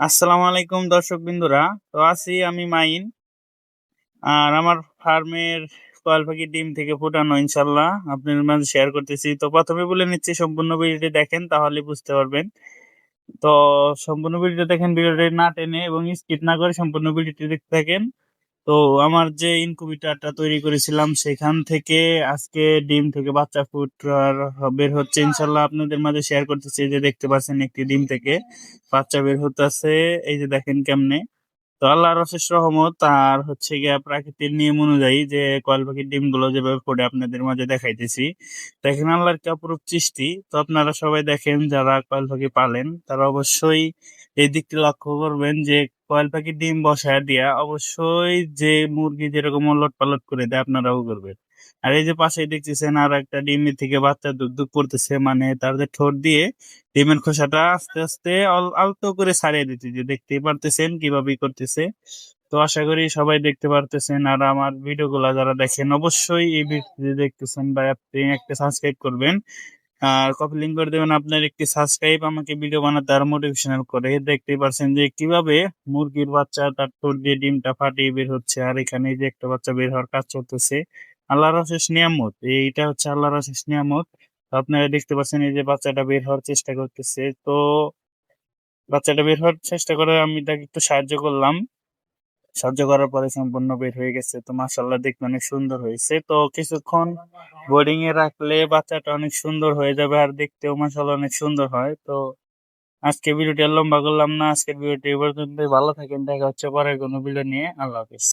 আসসালামু আলাইকুম দর্শক বিন্দুরা তো আছি আমি মাইন। আর আমার ফার্মের কয়েল পাখির ডিম থেকে ফোটানো ইনশাল্লাহ আপনার মাঝে শেয়ার করতেছি। তো প্রথমে বলে নিচ্ছি, সম্পূর্ণ ভিডিওটি দেখেন, তাহলে বুঝতে পারবেন। তো সম্পূর্ণ ভিডিওটি দেখেন, ভিডিওটি না টেনে এবং স্কিপ না করে সম্পূর্ণ ভিডিওটি দেখতে থাকেন। তো আমার যে ইনকুবিটারটা তৈরি করেছিলাম সেখান থেকে আজকে ডিম থেকে বাচ্চা ফুট বের হচ্ছে। ইনশাল্লাহ আপনাদের মাঝে শেয়ার করতেছি এই যে দেখতে পাচ্ছেন একটি ডিম থেকে বাচ্চা বের হতেছে এই যে দেখেন কেমনে। তো আল্লাহর অশেষ রহমত আর হচ্ছে গিয়া প্রাকৃতিক নিয়ম অনুযায়ী যে কয়েল পাখির ডিমগুলো যেভাবে ফুটে আপনাদের মাঝে দেখাইতেছি দেখেন আল্লাহর কি অপরূপ সৃষ্টি। তো আপনারা সবাই দেখেন যারা কয়েল পাখি পালেন তারা অবশ্যই এই দিকটি লক্ষ্য করবেন যে কয়েল পাখি ডিম বসায় দিয়া অবশ্যই যে মুরগি যেরকম ওলট পালট করে দেয় আপনারাও করবেন। আর এই যে পাশে দেখতেছেন আর একটা ডিমের থেকে বাচ্চা দুধ দুধ করতেছে মানে যে ঠোঁট দিয়ে ডিমের খোসাটা আস্তে আস্তে আলতো করে ছাড়িয়ে দিতেছে। দেখতেই পারতেছেন কীভাবে করতেছে। তো আশা করি সবাই দেখতে পারতেছেন। আর আমার ভিডিও গুলা যারা দেখেন, অবশ্যই এই ভিডিও দেখতেছেন বা আপনি একটা সাবস্ক্রাইব করবেন। আর কপি লিঙ্ক করে দেবেন আপনার একটি সাবস্ক্রাইব আমাকে ভিডিও বানাতে আর মোটিভেশনাল করে। দেখতেই পারছেন যে কীভাবে মুরগির বাচ্চা তার ঠোঁট দিয়ে ডিমটা ফাটিয়ে বের হচ্ছে আর এখানে যে একটা বাচ্চা বের হওয়ার কাজ চলতেছে। আল্লাহর অশেষ নিয়ামত, এইটা হচ্ছে আল্লাহর অশেষ নিয়ামত। আপনারা দেখতে পাচ্ছেন এই যে বাচ্চাটা বের হওয়ার চেষ্টা করতেছে। তো বাচ্চাটা বের হওয়ার চেষ্টা করে আমি তাকে একটু সাহায্য করলাম। সাহায্য করার পরে সম্পূর্ণ বের হয়ে গেছে। তো মাসাল্লাহ দেখতে অনেক সুন্দর হয়েছে। তো কিছুক্ষণ বোর্ডিং এ রাখলে বাচ্চাটা অনেক সুন্দর হয়ে যাবে আর দেখতেও মাসাল্লাহ অনেক সুন্দর হয়। তো আজকে ভিডিওটি লম্বা করলাম না। আজকের ভিডিওটি এই পর্যন্তই। ভালো থাকেন। দেখা হচ্ছে পরের কোনো ভিডিও নিয়ে। আল্লাহ হাফিজ।